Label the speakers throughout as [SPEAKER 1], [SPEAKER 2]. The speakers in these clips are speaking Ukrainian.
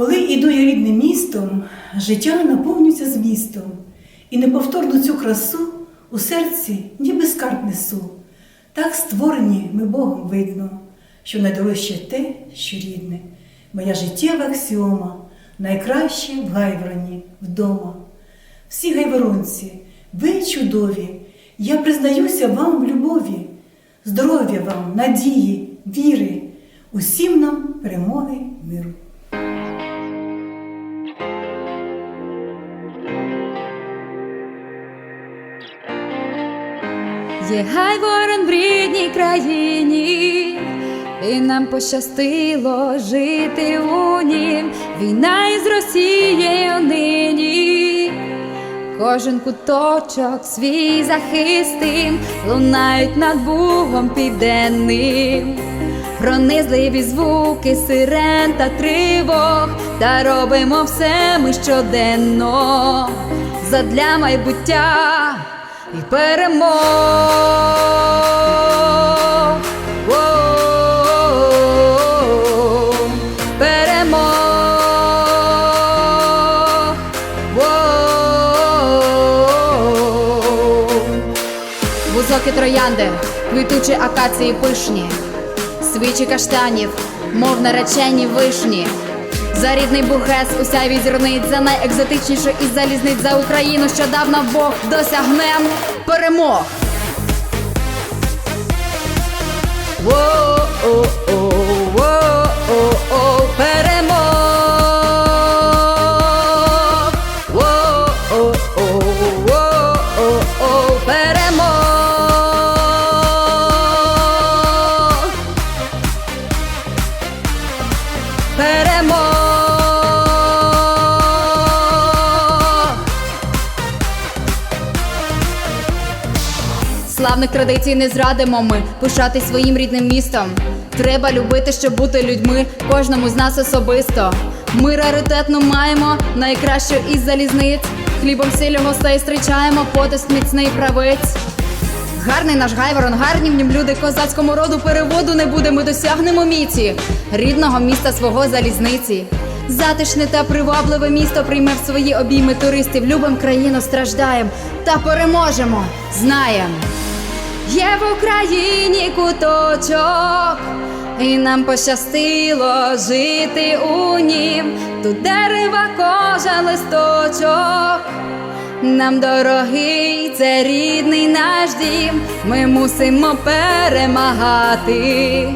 [SPEAKER 1] Коли іду я рідним містом, життя наповнюється змістом, і неповторну цю красу у серці ніби скарб несу. Так створені ми Богом видно, що найдорожче те, що рідне, моя життєва аксіома, найкраще в гайвороні вдома. Всі гайворонці, ви чудові, я признаюся вам в любові, здоров'я вам, надії, віри, усім нам перемоги миру.
[SPEAKER 2] Є гай ворон в рідній країні, і нам пощастило жити у нім. Війна із Росією нині. Кожен куточок свій захистим лунають над Бугом південним. Пронизливі звуки сирен та тривог, та робимо все ми щоденно задля майбуття і перемог. Воу, Перемог. Воу. Вузокі троянди, квітучі акації пишні, свічі каштанів, мов наречені вишні. За рідний бугес уся візірниць, за найекзотичнішу із залізниць за Україну, що дав нам Бог досягнем перемог. Воу-о-о, Славних традицій не зрадимо ми, пишати своїм рідним містом. Треба любити, щоб бути людьми, кожному з нас особисто. Ми раритетну маємо, найкращу із залізниць. Хлібом силю гостей зустрічаємо, потиск міцний правець. Гарний наш гайворон, гарні в нім люди козацькому роду переводу не буде. Ми досягнемо міці рідного міста свого залізниці. Затишне та привабливе місто прийме в свої обійми туристів. Любим країну страждаєм та переможемо. Знаєм. Є в Україні куточок, і нам пощастило жити у нім. Тут дерева кожен листочок. Нам дорогий, це рідний наш дім. Ми мусимо перемагати,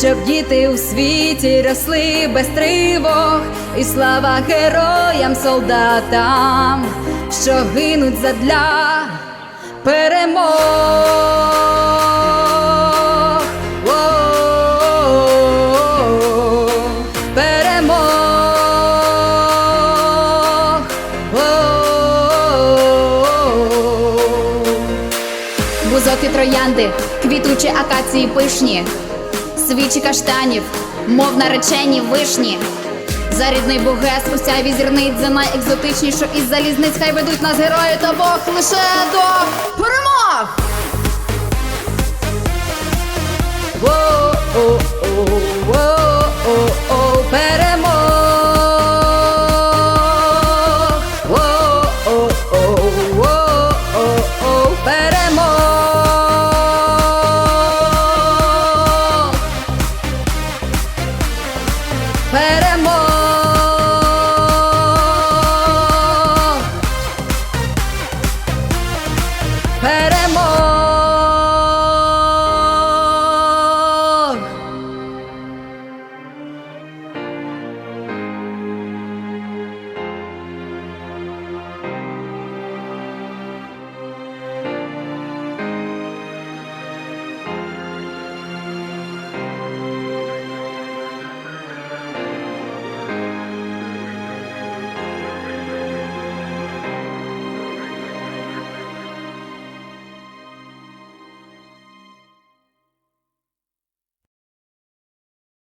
[SPEAKER 2] щоб діти у світі росли без тривог. І слава героям, солдатам, що гинуть задля перемог. Воу, Перемог. Воу. Бузокі троянди, квітучі акації пишні, свічі каштанів, мов наречені вишні. Зарідний богес бугес, уся за найекзотичнішу із залізниць. Хай ведуть нас герої та Бог лише до перемог! Воу-оу-оу-воу